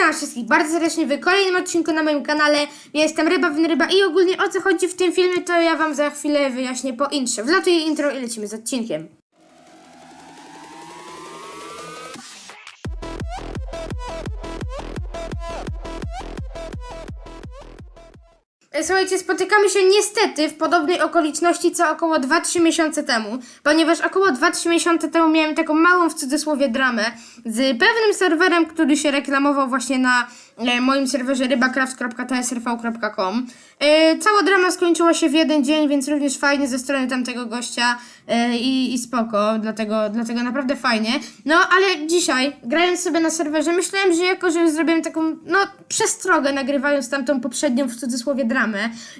Witam wszystkich bardzo serdecznie w kolejnym odcinku na moim kanale. Ja jestem Ryba Ryba i ogólnie o co chodzi w tym filmie, to ja wam za chwilę wyjaśnię po intrze. Wlatuję intro i lecimy z odcinkiem. Słuchajcie, spotykamy się niestety w podobnej okoliczności co około 2-3 miesiące temu, ponieważ około 2-3 miesiące temu miałem taką małą w cudzysłowie dramę z pewnym serwerem, który się reklamował właśnie na e, moim serwerze rybacraft.tsrv.com. E, cała drama skończyła się w jeden dzień, więc również fajnie ze strony tamtego gościa e, i, i spoko, dlatego, dlatego naprawdę fajnie. No ale dzisiaj, grając sobie na serwerze, myślałem, że jako, że już zrobiłem taką, no, przestrogę nagrywając tamtą poprzednią w cudzysłowie dramę,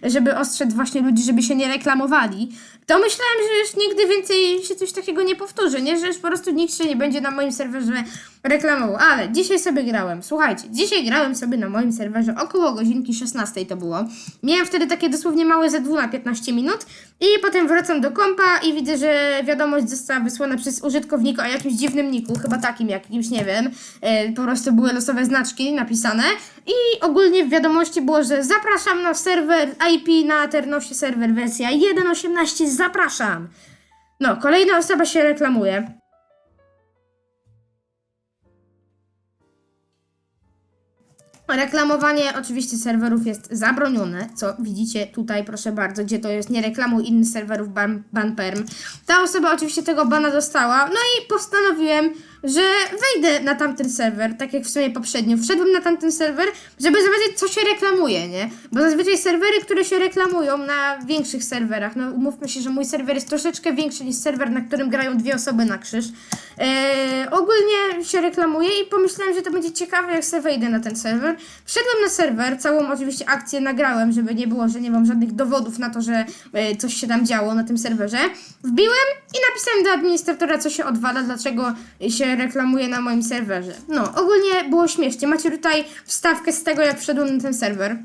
żeby ostrzec właśnie ludzi, żeby się nie reklamowali, to myślałem, że już nigdy więcej się coś takiego nie powtórzy, nie? Że już po prostu nikt się nie będzie na moim serwerze reklamował. Ale dzisiaj sobie grałem, słuchajcie, dzisiaj grałem sobie na moim serwerze około godzinki 16 to było. Miałem wtedy takie dosłownie małe ZW na 15 minut i potem wracam do kompa i widzę, że wiadomość została wysłana przez użytkownika o jakimś dziwnym niku, chyba takim jakimś, nie wiem. E, po prostu były losowe znaczki napisane i ogólnie w wiadomości było, że zapraszam na serwer IP na Ternosie serwer wersja 1.18, zapraszam. No, kolejna osoba się reklamuje. Reklamowanie oczywiście serwerów jest zabronione, co widzicie tutaj, proszę bardzo, gdzie to jest nie reklamuj innych serwerów ban, ban perm. Ta osoba oczywiście tego bana dostała, no i postanowiłem, że wejdę na tamten serwer, tak jak w sumie poprzednio. Wszedłem na tamten serwer, żeby zobaczyć, co się reklamuje, nie? Bo zazwyczaj serwery, które się reklamują na większych serwerach, no umówmy się, że mój serwer jest troszeczkę większy niż serwer, na którym grają dwie osoby na krzyż. Eee, ogólnie się reklamuje i pomyślałem, że to będzie ciekawe, jak sobie wejdę na ten serwer. Wszedłem na serwer, całą oczywiście akcję nagrałem, żeby nie było, że nie mam żadnych dowodów na to, że e, coś się tam działo na tym serwerze. Wbiłem i napisałem do administratora, co się odwala, dlaczego się reklamuje na moim serwerze. No, ogólnie było śmiesznie. Macie tutaj wstawkę z tego, jak wszedłem na ten serwer.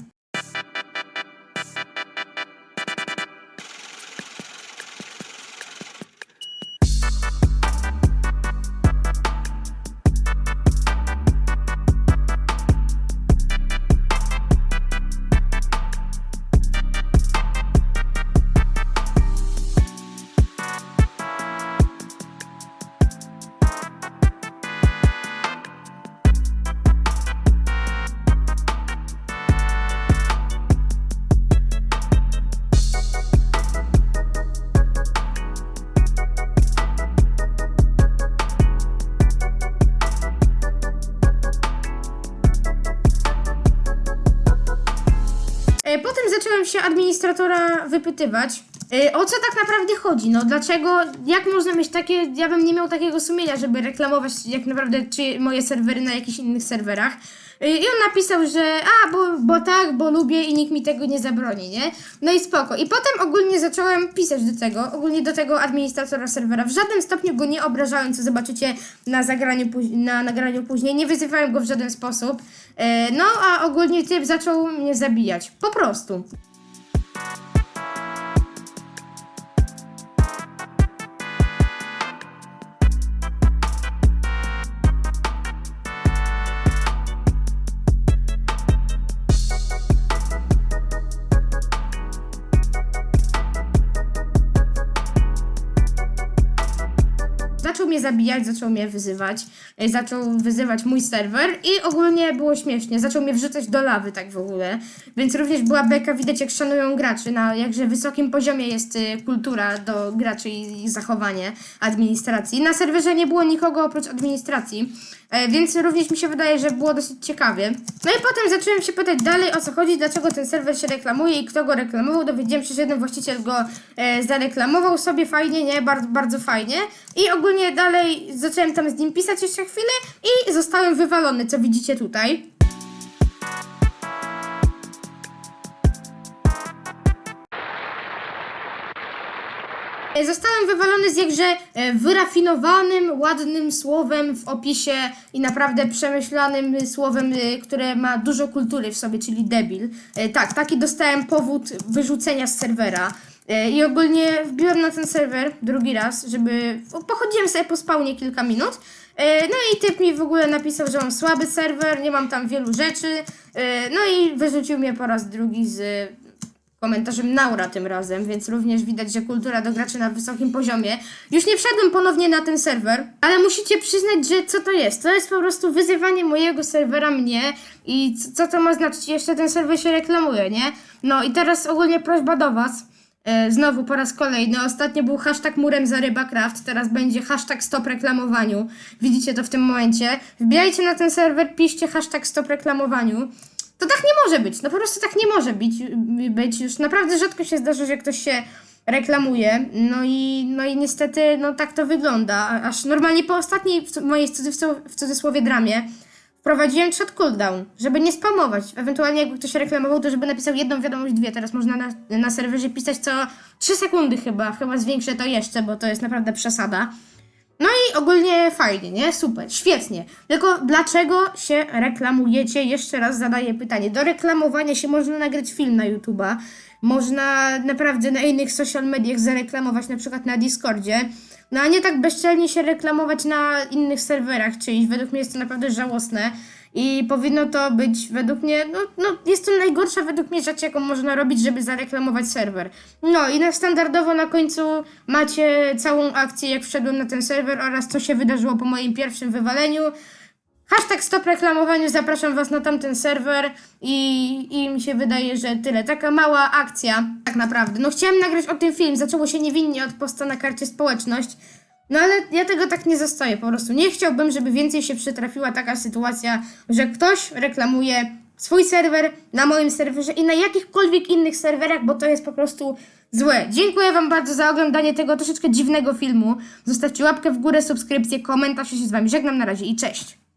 Potem zacząłem się administratora wypytywać, e, o co tak naprawdę chodzi, no dlaczego, jak można mieć takie, ja bym nie miał takiego sumienia, żeby reklamować jak naprawdę czy moje serwery na jakichś innych serwerach. I on napisał, że a, bo, bo tak, bo lubię i nikt mi tego nie zabroni, nie? No i spoko. I potem ogólnie zacząłem pisać do tego, ogólnie do tego administratora serwera. W żadnym stopniu go nie obrażałem, co zobaczycie na, zagraniu, na nagraniu później. Nie wyzywałem go w żaden sposób. E, No, a ogólnie typ zaczął mnie zabijać. Po prostu. Mnie zabijać, zaczął mnie wyzywać, e, zaczął wyzywać mój serwer i ogólnie było śmiesznie. Zaczął mnie wrzucać do lawy tak w ogóle, więc również była beka, widać jak szanują graczy, na jakże wysokim poziomie jest y, kultura do graczy i ich zachowanie administracji. Na serwerze nie było nikogo oprócz administracji, e, więc również mi się wydaje, że było dosyć ciekawie. No i potem zacząłem się pytać dalej o co chodzi, dlaczego ten serwer się reklamuje i kto go reklamował. Dowiedziałem się, że jeden właściciel go e, zareklamował sobie fajnie, nie? Bardzo, bardzo fajnie. I ogólnie dalej zacząłem tam z nim pisać jeszcze chwilę i zostałem wywalony, co widzicie tutaj. Zostałem wywalony z jakże e, wyrafinowanym, ładnym słowem w opisie i naprawdę przemyślanym słowem, y, które ma dużo kultury w sobie, czyli debil. E, Tak, taki dostałem powód wyrzucenia z serwera. E, I ogólnie wbiłem na ten serwer drugi raz, żeby. Pochodziłem sobie po spawnie kilka minut. E, No i typ mi w ogóle napisał, że mam słaby serwer, nie mam tam wielu rzeczy. E, No i wyrzucił mnie po raz drugi z komentarzem Naura tym razem, więc również widać, że kultura do graczy na wysokim poziomie. Już nie wszedłem ponownie na ten serwer, ale musicie przyznać, że co to jest? To jest po prostu wyzywanie mojego serwera mnie i co to ma znaczyć? Jeszcze ten serwer się reklamuje, nie? No i teraz ogólnie prośba do was. E, Znowu po raz kolejny. Ostatnio był hashtag murem za rybacraft, teraz będzie hashtag stop reklamowaniu. Widzicie to w tym momencie. Wbijajcie na ten serwer, piszcie hashtag stop reklamowaniu. To tak nie może być. No po prostu tak nie może być. być. Już naprawdę rzadko się zdarza, że ktoś się reklamuje. No i, no i niestety no tak to wygląda. Aż normalnie po ostatniej w mojej w cudzysłowie dramie wprowadziłem chat cooldown, żeby nie spamować. Ewentualnie jakby ktoś reklamował, to żeby napisał jedną wiadomość, dwie. Teraz można na, na serwerze pisać co 3 sekundy chyba. Chyba zwiększę to jeszcze, bo to jest naprawdę przesada. No i ogólnie fajnie, nie? Super, świetnie. Tylko dlaczego się reklamujecie? Jeszcze raz zadaję pytanie. Do reklamowania się można nagrać film na YouTube'a. Można naprawdę na innych social mediach zareklamować, na przykład na Discordzie. No a nie tak bezczelnie się reklamować na innych serwerach czyjś. Według mnie jest to naprawdę żałosne. I powinno to być według mnie, no, no jest to najgorsza według mnie rzecz, jaką można robić, żeby zareklamować serwer. No i na standardowo na końcu macie całą akcję, jak wszedłem na ten serwer oraz co się wydarzyło po moim pierwszym wywaleniu. Hashtag stop reklamowaniu, zapraszam was na tamten serwer i, i mi się wydaje, że tyle. Taka mała akcja, tak naprawdę. No chciałem nagrać o tym film, zaczęło się niewinnie od posta na karcie społeczność, no ale ja tego tak nie zostaję po prostu. Nie chciałbym, żeby więcej się przytrafiła taka sytuacja, że ktoś reklamuje swój serwer na moim serwerze i na jakichkolwiek innych serwerach, bo to jest po prostu złe. Dziękuję wam bardzo za oglądanie tego troszeczkę dziwnego filmu. Zostawcie łapkę w górę, subskrypcję, komentarz, ja się z wami żegnam na razie i cześć.